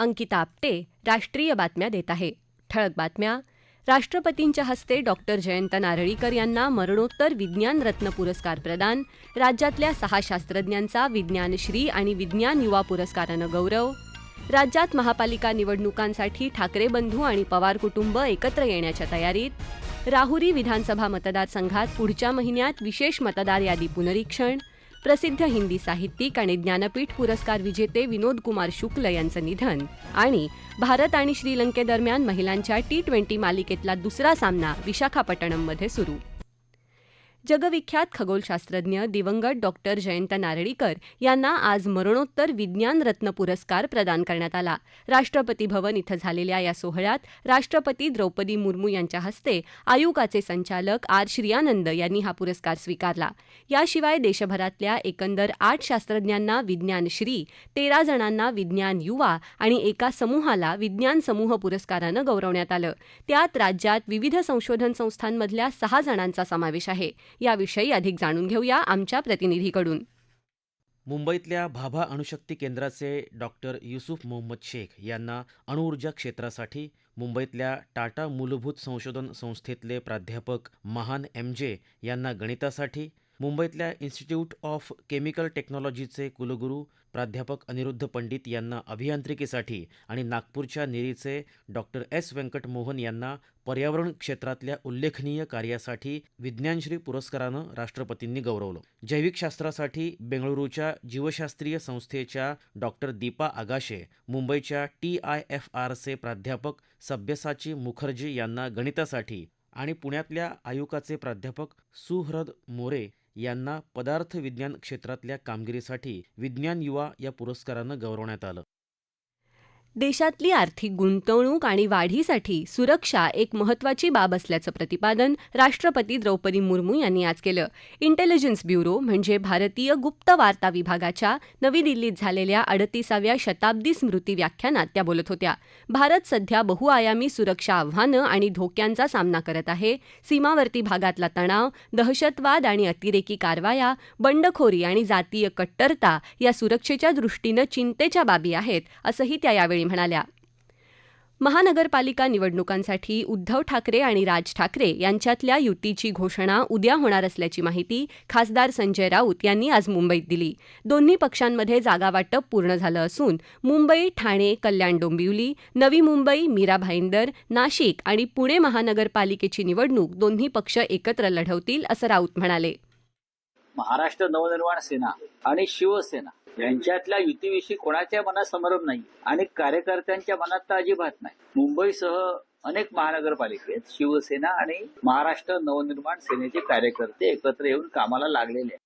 अंकिता आपटे राष्ट्रीय बातम्या देत आहे. ठळक बातम्या. राष्ट्रपतींच्या हस्ते डॉक्टर जयंत नारळीकर यांना मरणोत्तर विज्ञान रत्न पुरस्कार प्रदान. राज्यातल्या सहा शास्त्रज्ञांचा विज्ञानश्री आणि विज्ञान युवा पुरस्कारानं गौरव. राज्यात महापालिका निवडणुकांसाठी ठाकरे बंधू आणि पवार कुटुंब एकत्र येण्याच्या तयारीत. राहुरी विधानसभा मतदारसंघात पुढच्या महिन्यात विशेष मतदार यादी पुनरीक्षण. प्रसिद्ध हिंदी साहित्यिक आणि ज्ञानपीठ पुरस्कार विजेते विनोद कुमार शुक्ल यांचं निधन. आणि भारत आणि श्रीलंकेदरम्यान महिलांच्या टी ट्वेंटी मालिकेतला दुसरा सामना विशाखापट्टणममध्ये सुरू. जगविख्यात खगोलशास्त्रज्ञ दिवंगत डॉक्टर जयंत नारळीकर यांना आज मरणोत्तर विज्ञान रत्न पुरस्कार प्रदान करण्यात आला. राष्ट्रपती भवन इथं झालेल्या या सोहळ्यात राष्ट्रपती द्रौपदी मुर्मू यांच्या हस्ते आयुकाचे संचालक आर. श्रियानंद यांनी हा पुरस्कार स्वीकारला. याशिवाय देशभरातल्या एकंदर आठ शास्त्रज्ञांना विज्ञानश्री तेरा जणांना विज्ञान युवा आणि एका समूहाला विज्ञान समूह पुरस्कारानं गौरवण्यात आलं. त्यात राज्यात विविध संशोधन संस्थांमधल्या सहा जणांचा समावेश आहे. याविषयी अधिक जाणून घेऊया आमच्या प्रतिनिधीकडून. मुंबईतल्या भाभा अणुशक्ती केंद्राचे डॉक्टर युसुफ मोहम्मद शेख यांना अणुऊर्जा क्षेत्रासाठी मुंबईतल्या टाटा मूलभूत संशोधन संस्थेतले प्राध्यापक महान एम जे यांना गणितासाठी मुंबईतल्या इन्स्टिट्यूट ऑफ केमिकल टेक्नॉलॉजीचे कुलगुरू प्राध्यापक अनिरुद्ध पंडित यांना अभियांत्रिकीसाठी आणि नागपूरच्या निरीचे डॉक्टर एस व्यंकट मोहन यांना पर्यावरण क्षेत्रातल्या उल्लेखनीय कार्यासाठी विज्ञानश्री पुरस्कारानं राष्ट्रपतींनी गौरवलं. जैविकशास्त्रासाठी बेंगळुरूच्या जीवशास्त्रीय संस्थेच्या डॉक्टर दीपा आगाशे मुंबईच्या टी आय एफ आरचे प्राध्यापक सभ्यसाची मुखर्जी यांना गणितासाठी आणि पुण्यातल्या आयुकाचे प्राध्यापक सुहृद मोरे यांना पदार्थ विज्ञान क्षेत्रातल्या कामगिरीसाठी विज्ञान युवा या पुरस्कारानं गौरवण्यात आलं. देशातली आर्थिक गुंतवणूक आणि वाढीसाठी सुरक्षा एक महत्वाची बाब असल्याचं प्रतिपादन राष्ट्रपती द्रौपदी मुर्मू यांनी आज केलं. इंटेलिजन्स ब्युरो म्हणजे भारतीय गुप्त वार्ता विभागाच्या नवी दिल्लीत झालेल्या अडतीसाव्या शताब्दी स्मृती व्याख्यानात त्या बोलत होत्या. भारत सध्या बहुआयामी सुरक्षा आव्हानं आणि धोक्यांचा सामना करत आहे. सीमावर्ती भागातला तणाव दहशतवाद आणि अतिरेकी कारवाया बंडखोरी आणि जातीय कट्टरता या सुरक्षेच्या दृष्टीनं चिंतेच्या बाबी आहेत असंही त्या यावेळी म्हणाल्या. महानगरपालिका निवडणुकांसाठी उद्धव ठाकरे आणि राज ठाकरे यांच्यातल्या युतीची घोषणा उद्या होणार असल्याची माहिती खासदार संजय राऊत यांनी आज मुंबईत दिली. दोन्ही पक्षांमध्ये जागावाटप पूर्ण झालं असून मुंबई ठाणे कल्याण डोंबिवली नवी मुंबई मीरा भाईंदर नाशिक आणि पुणे महानगरपालिकेची निवडणूक दोन्ही पक्ष एकत्र लढवतील असं राऊत म्हणाले. महाराष्ट्र नवनिर्माण सेना आणि शिवसेना यांच्यातल्या युतीविषयी कोणाच्या मनात संभ्रम नाही आणि कार्यकर्त्यांच्या मनात तर अजिबात नाही. मुंबईसह अनेक महानगरपालिकेत शिवसेना आणि महाराष्ट्र नवनिर्माण सेनेचे कार्यकर्ते एकत्र येऊन कामाला लागलेले आहेत.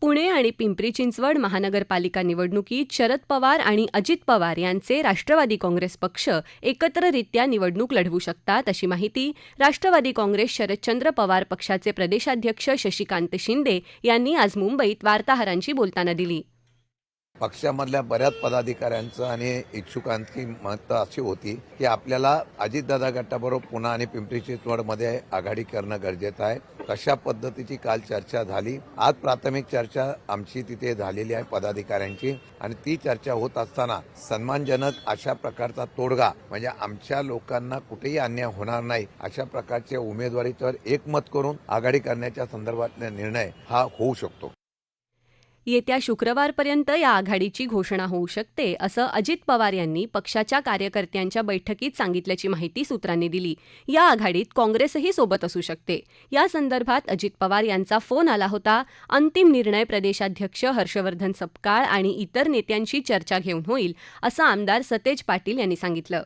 पुणे आणि पिंपरी चिंचवड महानगरपालिका निवडणुकीत शरद पवार आणि अजित पवार यांचे राष्ट्रवादी काँग्रेस पक्ष एकत्ररित्या निवडणूक लढवू शकतात अशी माहिती राष्ट्रवादी काँग्रेस शरदचंद्र पवार पक्षाचे प्रदेशाध्यक्ष शशिकांत शिंदे यांनी आज मुंबईत वार्ताहरांशी बोलताना दिली. पक्षामधल्या बऱ्याच पदाधिकाऱ्यांचं आणि इच्छुकांची मत अशी होती की आपल्याला अजितदादा गटाबरोबर पुन्हा आणि पिंपरी चिंचवडमध्ये आघाडी करणं गरजेचं आहे. कशा पद्धतीची काल चर्चा झाली? आज प्राथमिक चर्चा आमची तिथे झालेली आहे पदाधिकाऱ्यांची. आणि ती चर्चा होत असताना सन्मानजनक अशा प्रकारचा तोडगा म्हणजे आमच्या लोकांना कुठेही अन्याय होणार नाही अशा प्रकारच्या उमेदवारीवर एकमत करून आघाडी करण्याच्या संदर्भातला निर्णय हा होऊ शकतो. येत्या शुक्रवारपर्यंत या आघाडीची घोषणा होऊ शकते असं अजित पवार यांनी पक्षाच्या कार्यकर्त्यांच्या बैठकीत सांगितल्याची माहिती सूत्रांनी दिली. या आघाडीत काँग्रेसही सोबत असू शकते. या संदर्भात अजित पवार यांचा फोन आला होता. अंतिम निर्णय प्रदेशाध्यक्ष हर्षवर्धन सपकाळ आणि इतर नेत्यांशी चर्चा घेऊन होईल असं आमदार सतेज पाटील यांनी सांगितलं.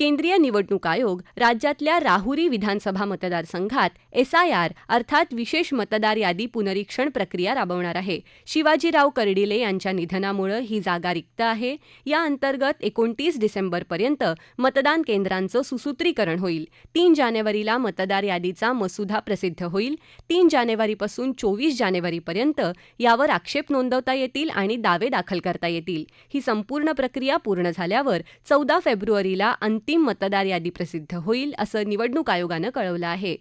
केंद्रीय निवडणूक आयोग राज्यातल्या राहुरी विधानसभा मतदारसंघात एसआयआर अर्थात विशेष मतदार यादी पुनरीक्षण प्रक्रिया राबवणार आहे. शिवाजीराव कर्डिले यांच्या निधनामुळे ही जागा रिक्त आहे. या अंतर्गत एकोणतीस डिसेंबरपर्यंत मतदान केंद्रांचं सुसूत्रीकरण होईल. तीन जानेवारीला मतदार यादीचा मसुदा प्रसिद्ध होईल. तीन जानेवारीपासून चोवीस जानेवारीपर्यंत यावर आक्षेप नोंदवता येतील आणि दावे दाखल करता येतील. ही संपूर्ण प्रक्रिया पूर्ण झाल्यावर चौदा फेब्रुवारीला अंतिम मतदार यादी प्रसिद्ध होईल असं निवडणूक आयोगानं कळवलं आहे.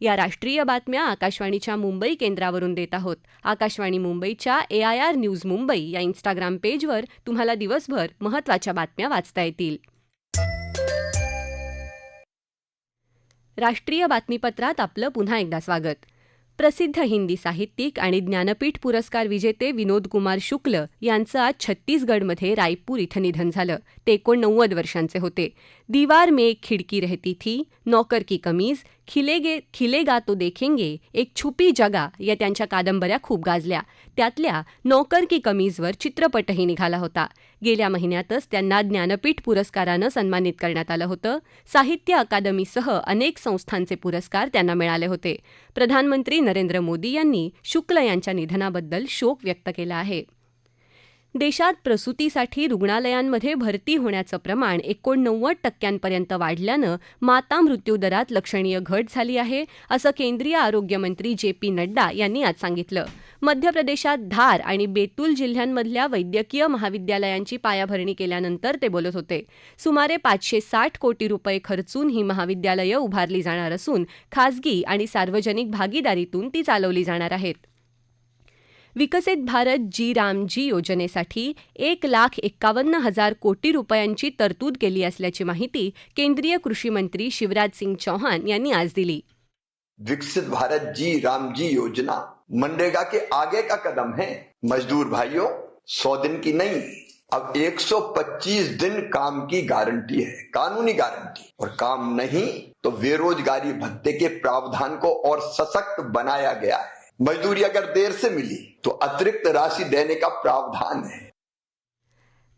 या राष्ट्रीय बातम्या आकाशवाणीच्या मुंबई केंद्रावरून देत आहोत. आकाशवाणी मुंबईच्या A I R news Mumbai या इन्स्टाग्राम पेजवर तुम्हाला दिवसभर महत्त्वाच्या बातम्या वाचता येतील. राष्ट्रीय बातमीपत्रात आपलं पुन्हा एकदा स्वागत. प्रसिद्ध हिंदी साहित्यिक आणि ज्ञानपीठ पुरस्कार विजेते विनोद कुमार शुक्ल यांचं आज छत्तीसगडमध्ये रायपूर इथं निधन झालं. ते एकोणनव्वद वर्षांचे होते. दीवार में एक खिडकी रहती थी नौकर की कमीज खिलेगे खिलेगा तो देखेंगे. एक छुपी जगा या त्यांच्या कादंबऱ्या खूप गाजल्या. त्यातल्या नौकर की कमीजवर चित्रपटही निघाला होता. गेल्या महिन्यातच त्यांना ज्ञानपीठ पुरस्कारानं सन्मानित करण्यात आलं होतं. साहित्य अकादमीसह अनेक संस्थांचे पुरस्कार त्यांना मिळाले होते. प्रधानमंत्री नरेंद्र मोदी यांनी शुक्ल यांच्या निधनाबद्दल शोक व्यक्त केला आहे. देशात प्रसूतीसाठी रुग्णालयांमध्ये भरती होण्याचं प्रमाण एकोणनव्वद टक्क्यांपर्यंत वाढल्यानं माता मृत्यूदरात लक्षणीय घट झाली आहे असं केंद्रीय आरोग्यमंत्री जे पी नड्डा यांनी आज सांगितलं. मध्य प्रदेशात धार आणि बेतूल जिल्ह्यांमधल्या वैद्यकीय महाविद्यालयांची पायाभरणी केल्यानंतर ते बोलत होते. सुमारे पाचशे साठ कोटी रुपये खर्चून ही महाविद्यालयं उभारली जाणार असून खासगी आणि सार्वजनिक भागीदारीतून ती चालवली जाणार आहेत. विकसित भारत जी राम रामजी योजनेसाठी एक लाख एक्कावन्न हज़ार कोटी रुपयांची तरतूद केली असल्याची माहिती केंद्रीय कृषी मंत्री शिवराज सिंग चौहान यांनी आज दिली. विकसित भारत जी राम जी योजना मनरेगा के आगे का कदम है। मजदूर भाइयों, सौ दिन की नहीं, अब 125 दिन काम की गारंटी है, कानूनी गारंटी। और काम नहीं तो बेरोजगारी भत्ते के प्रावधान को और सशक्त बनाया गया है। मजदूरी अगर देर से मिली तो अतिरिक्त राशि देने का प्रावधान है।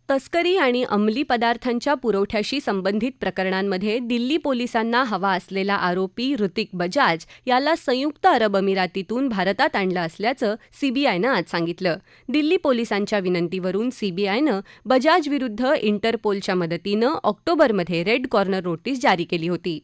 तस्करी आणि अंमली पदार्थांच्या पुरवठ्याशी संबंधित प्रकरणांमध्ये दिल्ली पोलिसांना हवा असलेला आरोपी ऋतिक बजाज याला संयुक्त अरब अमिरातीतून भारतात आणलं असल्याचं सीबीआयनं आज सांगितलं. दिल्ली पोलिसांच्या विनंतीवरून सीबीआयनं बजाज विरुद्ध इंटरपोलच्या मदतीनं ऑक्टोबरमध्ये रेड कॉर्नर नोटीस जारी केली होती.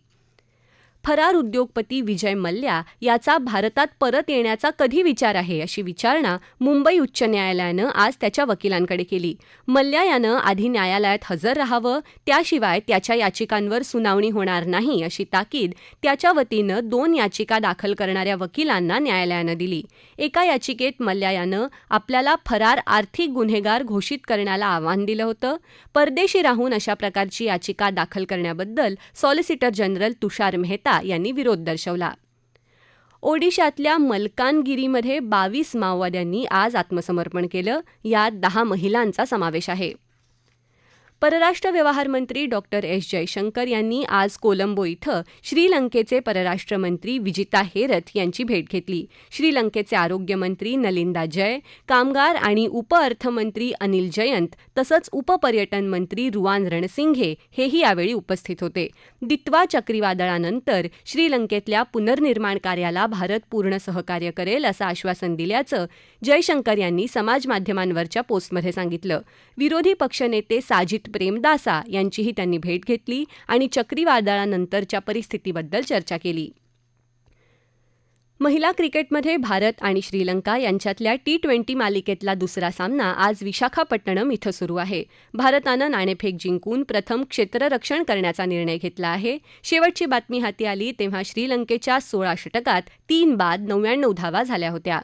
फरार उद्योगपती विजय मल्ल्या याचा भारतात परत येण्याचा कधी विचार आहे अशी विचारणा मुंबई उच्च न्यायालयानं आज त्याच्या वकिलांकडे केली. मल्ल्या यानं आधी न्यायालयात हजर राहावं त्याशिवाय त्याच्या याचिकांवर सुनावणी होणार नाही अशी ताकीद त्याच्या वतीनं दोन याचिका दाखल करणाऱ्या वकिलांना न्यायालयानं दिली. एका याचिकेत मल्ल्या यानं आपल्याला फरार आर्थिक गुन्हेगार घोषित करण्याला आव्हान दिलं होतं. परदेशी राहून अशा प्रकारची याचिका दाखल करण्याबद्दल सॉलिसिटर जनरल तुषार मेहता यांनी विरोध दर्शवला. ओडिशातल्या मलकानगिरीमध्ये बावीस माओवाद्यांनी आज आत्मसमर्पण केलं. यात दहा महिलांचा समावेश आहे. परराष्ट्र व्यवहार मंत्री डॉक्टर एस. जयशंकर यांनी आज कोलंबो इथं श्रीलंकेचे परराष्ट्र मंत्री विजिता हेरथ यांची भेट घेतली. श्रीलंकेचे आरोग्यमंत्री नलिंदा जय कामगार आणि उपअर्थमंत्री अनिल जयंत तसंच उपपर्यटन मंत्री रुवान रणसिंघे हेही यावेळी उपस्थित होते. दित्वा चक्रीवादळानंतर श्रीलंकेतल्या पुनर्निर्माण कार्याला भारत पूर्ण सहकार्य करेल असं आश्वासन दिल्याचं जयशंकर यांनी समाजमाध्यमांवरच्या पोस्टमध्ये सांगितलं. विरोधी पक्षनेते साजिद प्रेमदासा यांचीही त्यांनी भेट घेतली आणि चक्रीवादळानंतरच्या परिस्थितीबद्दल चर्चा केली. महिला क्रिकेटमध्ये भारत आणि श्रीलंका यांच्यातल्या टी ट्वेंटी मालिकेतला दुसरा सामना आज विशाखापट्टणम इथं सुरू आहे. भारतानं नाणेफेक जिंकून प्रथम क्षेत्ररक्षण करण्याचा निर्णय घेतला आहे. शेवटची बातमी हाती आली तेव्हा श्रीलंकेच्या सोळा षटकात तीन बाद नव्याण्णव धावा झाल्या होत्या.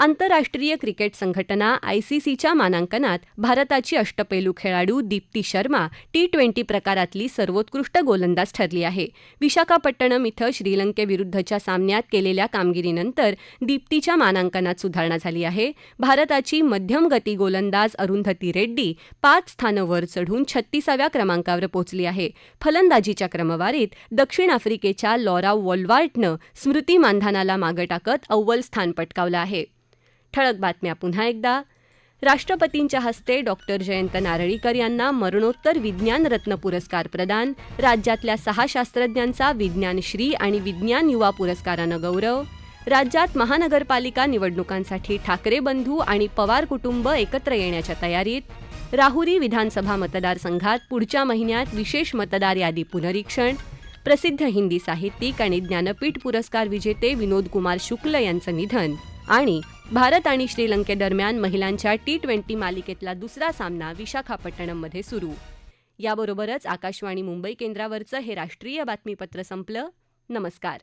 आंतरराष्ट्रीय क्रिकेट संघटना आयसीसीच्या मानांकनात भारताची अष्टपैलू खेळाडू दीप्ती शर्मा टी ट्वेंटी प्रकारातली सर्वोत्कृष्ट गोलंदाज ठरली आहे. विशाखापट्टणम इथं श्रीलंकेविरुद्धच्या सामन्यात केलेल्या कामगिरीनंतर दीप्तीच्या मानांकनात सुधारणा झाली आहे. भारताची मध्यम गती गोलंदाज अरुंधती रेड्डी पाच स्थानं वर चढून छत्तीसाव्या क्रमांकावर पोहोचली आहे. फलंदाजीच्या क्रमवारीत दक्षिण आफ्रिकेच्या लॉरा वॉल्वार्टनं स्मृती मानधानाला मागं टाकत अव्वल स्थान पटकावलं आहे. ठळक बातम्या पुन्हा एकदा. राष्ट्रपतींच्या हस्ते डॉक्टर जयंत नारळीकर यांना मरणोत्तर विज्ञान रत्न पुरस्कार प्रदान. राज्यातल्या सहा शास्त्रज्ञांचा विज्ञानश्री आणि विज्ञान युवा पुरस्कारानं गौरव. राज्यात महानगरपालिका निवडणुकांसाठी ठाकरे बंधू आणि पवार कुटुंब एकत्र येण्याच्या तयारीत. राहुरी विधानसभा मतदारसंघात पुढच्या महिन्यात विशेष मतदार यादी पुनरीक्षण. प्रसिद्ध हिंदी साहित्यिक आणि ज्ञानपीठ पुरस्कार विजेते विनोद कुमार शुक्ल यांचं निधन आणि भारत आणि श्रीलंकेदरम्यान महिलांच्या टी ट्वेंटी मालिकेतला दुसरा सामना विशाखापट्टणममध्ये सुरू. याबरोबरच आकाशवाणी मुंबई केंद्रावरचं हे राष्ट्रीय बातमीपत्र संपलं. नमस्कार.